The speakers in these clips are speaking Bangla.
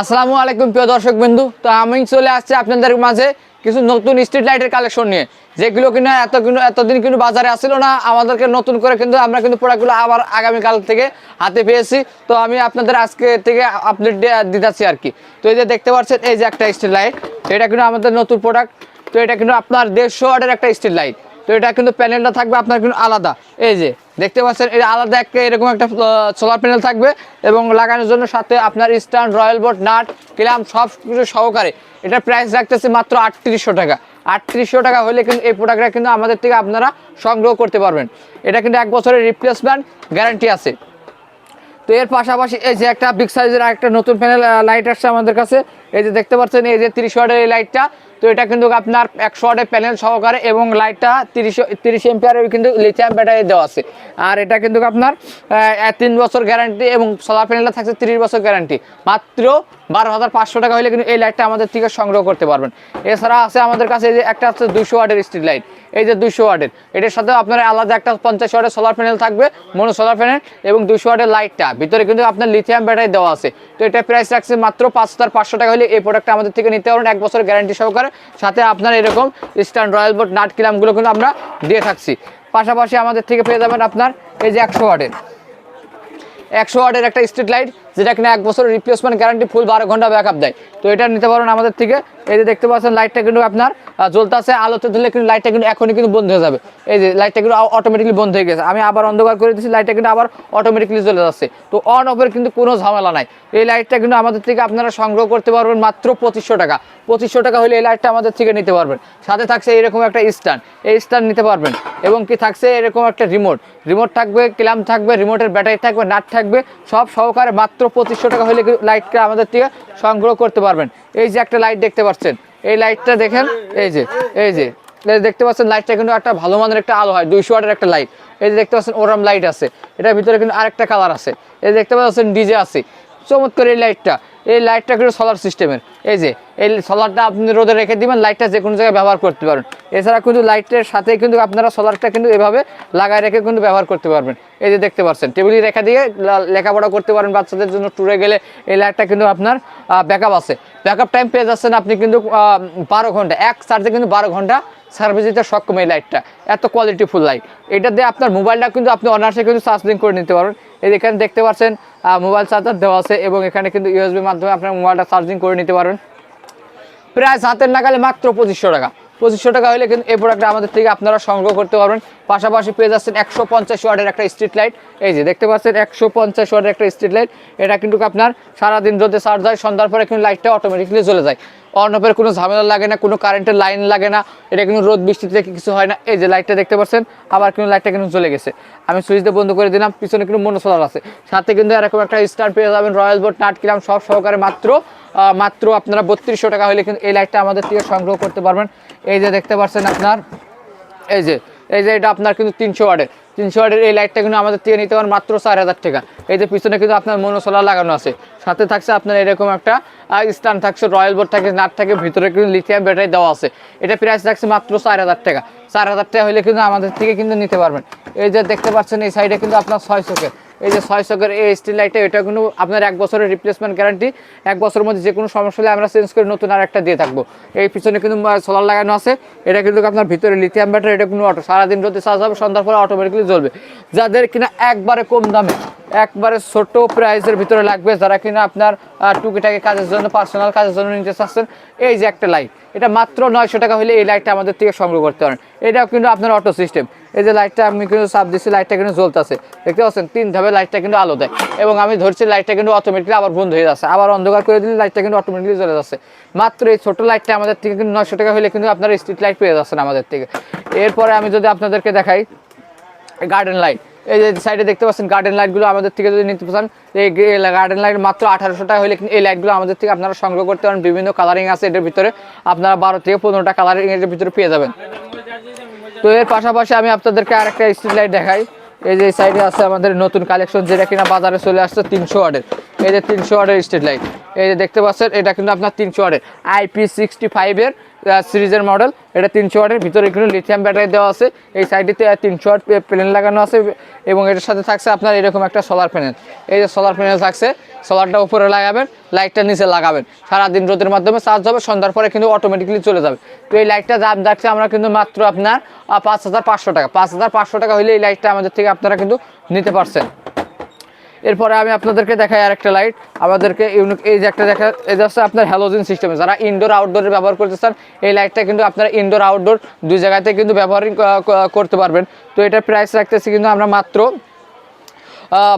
আসসালামু আলাইকুম, প্রিয় দর্শক বিন্দু। তো আমি চলে আসছি আপনাদের মাঝে কিছু নতুন স্ট্রিট লাইটের কালেকশন নিয়ে। যেগুলো কিনা এত কিন্তু এতদিন কিন্তু বাজারে আসছিল না, আমাদেরকে নতুন করে কিন্তু আমরা কিন্তু প্রোডাক্টগুলো আবার আগামীকাল থেকে হাতে পেয়েছি। তো আমি আপনাদের আজকে থেকে আপডেট দিতেছি আর কি। তো এই যে দেখতে পাচ্ছেন, এই যে একটা স্ট্রিট লাইট এটা কিন্তু আমাদের নতুন প্রোডাক্ট তো এটা কিন্তু আপনার দেড়শো ওয়াটের একটা স্ট্রিট লাইট তো এটা কিন্তু প্যানেলটা থাকবে আপনার কিন্তু আলাদা। এই যে, দেখতে পাচ্ছেন, এটা আলাদা একটা এরকম একটা সোলার প্যানেল থাকবে এবং লাগানোর জন্য সাথে আপনার stand royal board nut clamp সব কিছু সহকারে। এটার প্রাইস রাখতেছে মাত্র আটত্রিশশো টাকা। আটত্রিশশো টাকা হলে কিন্তু এই প্রোডাক্টটা কিন্তু আমাদের থেকে আপনারা সংগ্রহ করতে পারবেন। এটা কিন্তু এক বছরের রিপ্লেসমেন্ট গ্যারান্টি আছে। তো এর পাশাপাশি এই যে একটা বিগ সাইজের একটা নতুন প্যানেল লাইট আসছে আমাদের কাছে। এই যে দেখতে পাচ্ছেন, এই যে তিরিশ ওয়াটের এই লাইটটা তো এটা কিন্তু আপনার একশো ওয়াটের প্যানেল সহকারে এবং লাইটটা তিরিশ তিরিশ এম্পিয়ারের কিন্তু লিথিয়াম ব্যাটারি দেওয়া আছে। আর এটা কিন্তু আপনার তিন বছর গ্যারান্টি এবং সোলার প্যানেলটা থাকছে তিরিশ বছর গ্যারান্টি মাত্র বারো হাজার পাঁচশো টাকা হলে কিন্তু এই লাইটটা আমাদের থেকে সংগ্রহ করতে পারবেন। এছাড়া আছে আমাদের কাছে এই যে একটা আছে দুশো ওয়াটের স্ট্রিট লাইট এই যে দুশো ওয়াটের, এটার সাথে আপনার আলাদা একটা পঞ্চাশ ওয়াটের সোলার প্যানেল থাকবে মনো সোলার প্যানেল এবং দুশো ওয়াটের লাইটটা ভিতরে কিন্তু আপনার লিথিয়াম ব্যাটারি দেওয়া আছে। তো এটা প্রাইস রাখছে মাত্র পাঁচ হাজার পাঁচশো টাকা হলে এই প্রোডাক্টটা আমাদের থেকে নিতে পারেন এক বছর গ্যারান্টি সহকারে। সাথে আপনার এরকম ইস্টার্ন রয়্যাল বোর্ড নাট কিলামগুলো কিন্তু আমরা দিয়ে থাকছি। পাশাপাশি আমাদের থেকে পেয়ে যাবেন আপনার এই যে একশো ওয়ার্ডের। একশো ওয়ার্ডের একটা স্ট্রিট লাইট যেটা কিনা এক বছরের রিপ্লেসমেন্ট গ্যারান্টি ফুল বারো ঘণ্টা ব্যাকআপ দেয়। তো এটা নিতে পারেন আমাদের থেকে। এই যে দেখতে পাচ্ছেন লাইটটা কিন্তু আপনার আহ, জ্বলতেছে আলোতে দিলে কিন্তু লাইটটা কিন্তু এখনই কিন্তু বন্ধ হয়ে যাবে। এই যে লাইটটা কিন্তু অটোমেটিকলি বন্ধ হয়ে গেছে। আমি আবার অন্ধকার করে দিচ্ছি লাইটটা কিন্তু আবার অটোমেটিকলি জ্বলে যাচ্ছে। তো অন অফের কিন্তু কোনো ঝামেলা নাই। এই লাইটটা কিন্তু আমাদের থেকে আপনারা সংগ্রহ করতে পারবেন মাত্র পঁচিশশো টাকা। পঁচিশশো টাকা হলে এই লাইটটা আমাদের থেকে নিতে পারবেন। সাথে থাকছে এরকম একটা স্ট্যান্ড এই স্ট্যান্ড নিতে পারবেন। এবং কি থাকছে এরকম একটা রিমোট রিমোট থাকবে ক্ল্যাম্প থাকবে রিমোটের ব্যাটারি থাকবে নাট থাকবে সব সহকারে মাত্র পঁচিশশো টাকা হলে লাইটটা আমাদের থেকে সংগ্রহ করতে পারবেন। এই যে একটা লাইট দেখতে পাচ্ছেন, এই লাইটটা দেখেন, এই যে এই যে দেখতে পাচ্ছেন লাইটটা কিন্তু একটা ভালো মানের একটা আলো হয়, দুইশো ওয়াটের একটা লাইট এই যে দেখতে পাচ্ছেন ওরম লাইট আছে, এটার ভিতরে কিন্তু আরেকটা কালার আছে। এই দেখতে পাচ্ছেন ডিজে আছে। চমৎকার এই লাইটটা এই লাইটটা কিন্তু সোলার সিস্টেমের এই যে, এই সোলারটা আপনি রোদে রেখে দিবেন লাইটটা যে কোনো জায়গায় ব্যবহার করতে পারবেন। এছাড়া কিন্তু লাইটের সাথে কিন্তু আপনারা সোলারটা কিন্তু এভাবে লাগায় রেখে কিন্তু ব্যবহার করতে পারবেন। এই যে দেখতে পাচ্ছেন টেবিলে রেখা দিয়ে লেখাপড়া করতে পারেন বাচ্চাদের জন্য ট্যুরে গেলে এই লাইটটা কিন্তু আপনার ব্যাকআপ আছে। ব্যাকআপ টাইম পেয়ে যাচ্ছেন আপনি কিন্তু বারো ঘণ্টা। এক চার্জে কিন্তু বারো ঘণ্টা সার্ভিস দিতে সক্ষম এই লাইটটা এত কোয়ালিটি ফুল লাইট এটা দিয়ে আপনার মোবাইলটা কিন্তু আপনি অনার্সে কিন্তু চার্জিং করে নিতে পারবেন। এই এখানে দেখতে পাচ্ছেন মোবাইল চার্জার দেওয়া আছে এবং এখানে কিন্তু ইউএসবির মাধ্যমে আপনার মোবাইলটা চার্জিং করে নিতে পারবেন। প্রায় হাতের নাগালে মাত্র পঁচিশশো টাকা। পঁচিশশো টাকা হলে কিন্তু এই প্রোডাক্টটা আমাদের থেকে আপনারা সংগ্রহ করতে পারবেন। পাশাপাশি পেয়ে যাচ্ছেন একশো পঞ্চাশ ওয়ার্ডের একটা স্ট্রিট লাইট এই যে, দেখতে পাচ্ছেন, একশো পঞ্চাশ ওয়ার্ডের একটা স্ট্রিট লাইট এটা কিন্তু আপনার সারাদিন রোদে চার্জ হয়, সন্ধ্যার পরে কিন্তু লাইটটা অটোমেটিকলি চলে যায়। অনঅফের কোনো ঝামেলা লাগে না, কোনো কারেন্টের লাইন লাগে না। এটা কিন্তু রোদ বৃষ্টিতে কিছু হয় না। এই যে লাইটটা দেখতে পাচ্ছেন, আবার কিন্তু লাইটটা কিন্তু চলে গেছে। আমি সুইচ দিয়ে বন্ধ করে দিলাম, পিছনে কিন্তু মনো সোলার আছে। সাথে কিন্তু এরকম একটা স্টার পেয়ে যাবেন রয়্যাল বোর্ড নাট কিলাম সব সহকারে মাত্র মাত্র আপনারা বত্রিশশো টাকা হলে কিন্তু এই লাইটটা আমাদের থেকে সংগ্রহ করতে পারবেন। এই যে, দেখতে পাচ্ছেন আপনার, এই যে এই যে এটা আপনার কিন্তু তিনশো ওয়ার্ডের। তিনশো ওয়ার্ডের এই লাইটটা কিন্তু আমাদের থেকে নিতে পারেন মাত্র চার হাজার টাকা। এই যে পিছনে কিন্তু আপনার সোলার লাগানো আছে। সাথে থাকছে আপনার এরকম একটা স্ট্যান্ড থাকছে, রয়্যাল বোর্ড থাকে, নাট থাকে, ভিতরে কিন্তু লিথিয়াম ব্যাটারি দেওয়া আছে। এটা প্রাইস থাকছে মাত্র চার হাজার টাকা। চার হাজার টাকা হলে কিন্তু আমাদের থেকে কিন্তু নিতে পারবেন। এই যে দেখতে পাচ্ছেন, এই সাইডে কিন্তু আপনার ছয় চোখের এই যে ছয় চকের এই স্টিল লাইটটা এটা কিন্তু আপনার এক বছরের রিপ্লেসমেন্ট গ্যারান্টি এক বছরের মধ্যে যে কোনো সমস্যা হলে আমরা চেঞ্জ করে নতুন আর একটা দিয়ে থাকব। এই পিছনে কিন্তু সোলার লাগানো আছে। এটা কিন্তু আপনার ভিতরে লিথিয়াম ব্যাটারি এটা কোনো অটো সারাদিন রোদে চার্জ হবে, সন্ধ্যার পরে অটোমেটিকলি জ্বলবে। যাদের কিনা একবারে কম দামে, একবারে ছোট প্রাইসের ভিতরে লাগবে, যারা কিনা আপনার টুকিটাকি কাজের জন্য পার্সোনাল কাজের জন্য নিতে চাচ্ছেন, এই যে একটা লাইট এটা মাত্র নয়শো টাকা হলে এই লাইটটা আমাদের থেকে সংগ্রহ করতে পারেন। এটাও কিন্তু আপনার অটো সিস্টেম এই যে লাইটটা আমি কিন্তু চাপ দিচ্ছি লাইটটা কিন্তু জ্বলতেছে। দেখতে পাচ্ছেন, তিন ধাপে লাইটটা কিন্তু আলো দেয়। এবং আমি ধরছি লাইটটা কিন্তু অটোমেটিকলি আবার বন্ধ হয়ে যাচ্ছে। আবার অন্ধকার করে দিলে লাইটটা কিন্তু অটোমেটিকলি জ্বলে যাচ্ছে। মাত্র এই ছোট লাইটটা আমাদের থেকে কিন্তু নয়শো টাকা হলে কিন্তু আপনারা স্ট্রিট লাইট পেয়ে যাচ্ছেন আমাদের থেকে। এরপরে আমি যদি আপনাদেরকে দেখাই গার্ডেন লাইট এই যে সাইডে দেখতে পাচ্ছেন গার্ডেন লাইটগুলো আমাদের থেকে যদি নিতে পারেন এই গার্ডেন লাইট মাত্র আঠারোশো টাকা হলে এই লাইটগুলো আমাদের থেকে আপনারা সংগ্রহ করতে পারেন। বিভিন্ন কালারিং আছে এটার ভিতরে। আপনারা বারো থেকে পনেরোটা কালারিং এর ভিতরে পেয়ে যাবেন। তো এর পাশাপাশি আমি আপনাদেরকে আরেকটা স্ট্রিট লাইট দেখাই। এই যে সাইডে আছে আমাদের নতুন কালেকশন যেটা কিনা বাজারে চলে আসছে তিনশো ওয়ার্ডের এই যে তিনশো ওয়ার্ডের স্ট্রিট লাইট এই যে দেখতে পাচ্ছেন, এটা কিন্তু আপনার তিনশো ওয়াটের আইপি সিক্সটি ফাইভের সিরিজের মডেল। এটা তিনশো ওয়াটের, ভিতরে কিন্তু লিথিয়াম ব্যাটারি দেওয়া আছে। এই সাইডেতে তিনশো ওয়াট প্যানেল লাগানো আছে এবং এটার সাথে থাকছে আপনার এরকম একটা সোলার প্যানেল এই যে সোলার প্যানেল থাকছে সোলারটা উপরে লাগাবেন লাইটটা নিচে লাগাবেন। সারাদিন রোদের মাধ্যমে চার্জ হবে, সন্ধ্যার পরে কিন্তু অটোমেটিক্যালি চলে যাবে। তো এই লাইটটা দাম যাচ্ছে, আমরা কিন্তু মাত্র আপনার পাঁচ হাজার পাঁচশো টাকা। পাঁচ হাজার পাঁচশো টাকা হলে এই লাইটটা আমাদের থেকে আপনারা কিন্তু নিতে পারছেন। এরপরে আমি আপনাদেরকে দেখাই আর একটা লাইট আমাদেরকে ইউনিক এই যে একটা দেখা এই যে আপনার হ্যালোজিন সিস্টেমে যারা ইনডোর আউটডোরে ব্যবহার করতে চান, এই লাইটটা কিন্তু আপনারা ইনডোর আউটডোর দুই জায়গাতে কিন্তু ব্যবহার করতে পারবেন। তো এটার প্রাইস রাখতেছি কিন্তু আমরা মাত্র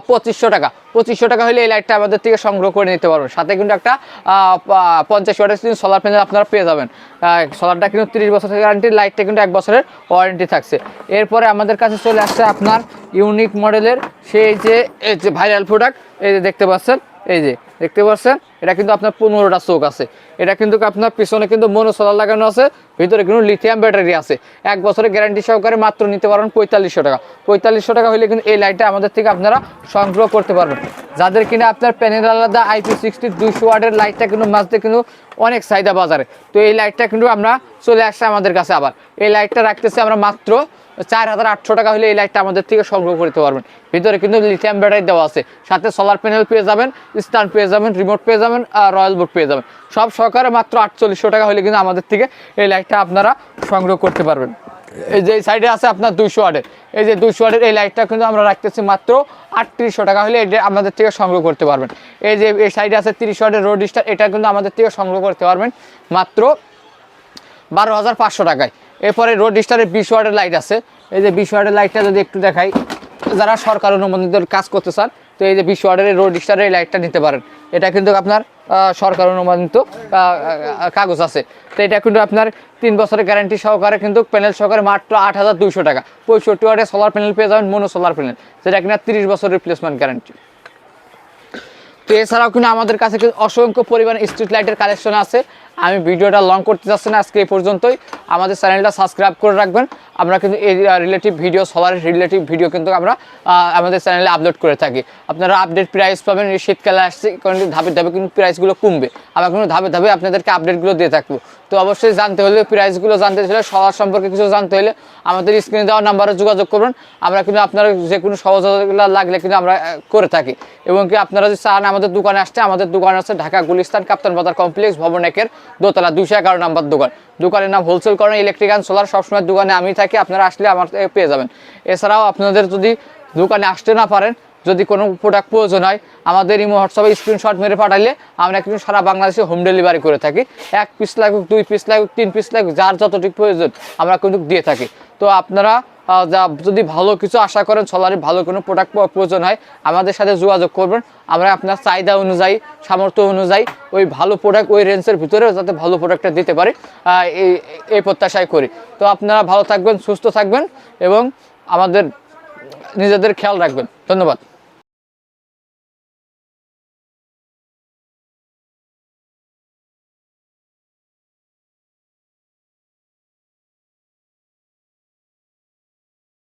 পঁচিশশো টাকা। পঁচিশশো টাকা হলে এই লাইটটা আমাদের থেকে সংগ্রহ করে নিতে পারবেন। সাথে কিন্তু একটা পঞ্চাশ ওয়াটের কিন্তু সোলার প্যানেল আপনারা পেয়ে যাবেন। সোলারটা কিন্তু তিরিশ বছর থেকে গ্যারান্টি লাইটটা কিন্তু এক বছরের ওয়ারেন্টি থাকছে। এরপরে আমাদের কাছে চলে আসছে আপনার ইউনিক মডেলের সেই যে ভাইরাল প্রোডাক্ট এই যে দেখতে পাচ্ছেন এই যে, দেখতে পাচ্ছেন? এটা কিন্তু আপনার পনেরোটা চোখ আছে। এটা কিন্তু আপনার পিছনে কিন্তু মনো সোলার লাগানো আছে, ভিতরে কিন্তু লিথিয়াম ব্যাটারি আছে। এক বছরের গ্যারান্টি সহকারে মাত্র নিতে পারবেন পঁয়তাল্লিশশো টাকা। পঁয়তাল্লিশশো টাকা হলে কিন্তু এই লাইটটা আমাদের থেকে আপনারা সংগ্রহ করতে পারবেন। যাদের কিনা আপনার প্যানেল আলাদা আইপি সিক্সটি দুইশো ওয়ার্ডের লাইটটা কিন্তু মাঝতে কিন্তু অনেক চাহিদা বাজারে। তো এই লাইটটা কিন্তু আমরা চলে আসছে আমাদের কাছে আবার। এই লাইটটা রাখতেছি আমরা মাত্র চার হাজার আটশো টাকা হলে এই লাইটটা আমাদের থেকে সংগ্রহ করতে পারবেন। ভিতরে কিন্তু লিথিয়াম ব্যাটারি দেওয়া আছে। সাথে সোলার প্যানেল পেয়ে যাবেন স্ট্যান্ড পেয়ে যাবেন রিমোট পেয়ে যাবেন, আর রয়্যাল বোর্ড পেয়ে যাবেন। সব সহকারে মাত্র আটচল্লিশশো টাকা হলে কিন্তু আমাদের থেকে এই লাইটটা আপনারা সংগ্রহ করতে পারবেন। এই যে সাইডে আছে আপনার দুইশো ওয়াটের এই যে দুইশো ওয়াটের এই লাইটটা কিন্তু আমরা রাখতেছি মাত্র আটত্রিশশো টাকা হলে এটা আমাদের থেকে সংগ্রহ করতে পারবেন। এই যে এই সাইডে আছে তিরিশ ওয়াটের রোড স্টার এটা কিন্তু আমাদের থেকে সংগ্রহ করতে পারবেন মাত্র বারো হাজার পাঁচশো টাকায়। এরপরে রোড স্টারের বিশ ওয়াটের লাইট আছে। এই যে বিশ ওয়াটের লাইটটা যদি একটু দেখাই, যারা সরকার অনুমোদিত কাজ করতে চান, তো এই যে বিশ ওয়াটের রোড স্টারের লাইটটা নিতে পারেন। এটা কিন্তু আপনার সরকার অনুমোদিত কাগজ আছে। তো এটা কিন্তু আপনার তিন বছরের গ্যারান্টি সহকারে কিন্তু প্যানেল সহকারে মাত্র আট হাজার দুইশো টাকা। পঁয়ষট্টি ওয়াটের সোলার প্যানেল পেয়ে যাবেন মনো সোলার প্যানেল যেটা কিনা তিরিশ বছর রিপ্লেসমেন্ট গ্যারান্টি তো এছাড়াও কিন্তু আমাদের কাছে অসংখ্য পরিমাণ স্ট্রিট লাইটের কালেকশন আছে। আমি ভিডিওটা লং করতে চাচ্ছি না, আজকে এই পর্যন্তই। আমাদের চ্যানেলটা সাবস্ক্রাইব করে রাখবেন। আমরা কিন্তু এই রিলেটিভ ভিডিও সোলারের রিলেটিভ ভিডিও কিন্তু আমরা আমাদের চ্যানেলে আপলোড করে থাকি। আপনারা আপডেট প্রাইস পাবেন শীতকালে আসছে কারণ ধাপে ধাপে কিন্তু প্রাইসগুলো কমবে। আমরা কিন্তু ধাপে ধাপে আপনাদেরকে আপডেটগুলো দিয়ে থাকব। তো অবশ্যই জানতে হলে প্রাইসগুলো জানতে হলে সোলার সম্পর্কে কিছু জানতে হলে আমাদের স্ক্রিনে দেওয়া নাম্বারে যোগাযোগ করবেন। আমরা কিন্তু আপনারা যে কোনো সহযোগিতা লাগলে কিন্তু আমরা করে থাকি। এবং কি আপনারা যদি চান আমাদের দোকানে আসতে, আমাদের দোকান আছে ঢাকা গুলিস্তান কাপ্তান বাজার কমপ্লেক্স, ভবন একের দোতলা দুশো এগারো নাম্বার দোকান। দোকানের নাম হোলসেল করেন ইলেকট্রিক অ্যান্ড সোলার সবসময় দোকানে আমি থাকি, আপনারা আসলে আমার পেয়ে যাবেন। এছাড়াও আপনাদের যদি দোকানে আসতে না পারেন, যদি কোনো প্রোডাক্ট প্রয়োজন হয়, আমাদের এই হোয়াটসঅ্যাপে স্ক্রিনশট মেরে পাঠাইলে আমরা কিন্তু সারা বাংলাদেশে হোম ডেলিভারি করে থাকি। এক পিস লাগুক, দুই পিস লাগুক, তিন পিস লাগুক, যার যতটুকু প্রয়োজন আমরা কিন্তু দিয়ে থাকি। তো আপনারা যা যদি ভালো কিছু আশা করেন, সোলারের ভালো কোনো প্রোডাক্ট প্রয়োজন হয়, আমাদের সাথে যোগাযোগ করবেন। আমরা আপনার চাহিদা অনুযায়ী, সামর্থ্য অনুযায়ী ওই ভালো প্রোডাক্ট ওই রেঞ্জের ভিতরেও যাতে ভালো প্রোডাক্টটা দিতে পারে এই এই প্রত্যাশায় করি। তো আপনারা ভালো থাকবেন, সুস্থ থাকবেন এবং আমাদের নিজেদের খেয়াল রাখবেন। ধন্যবাদ।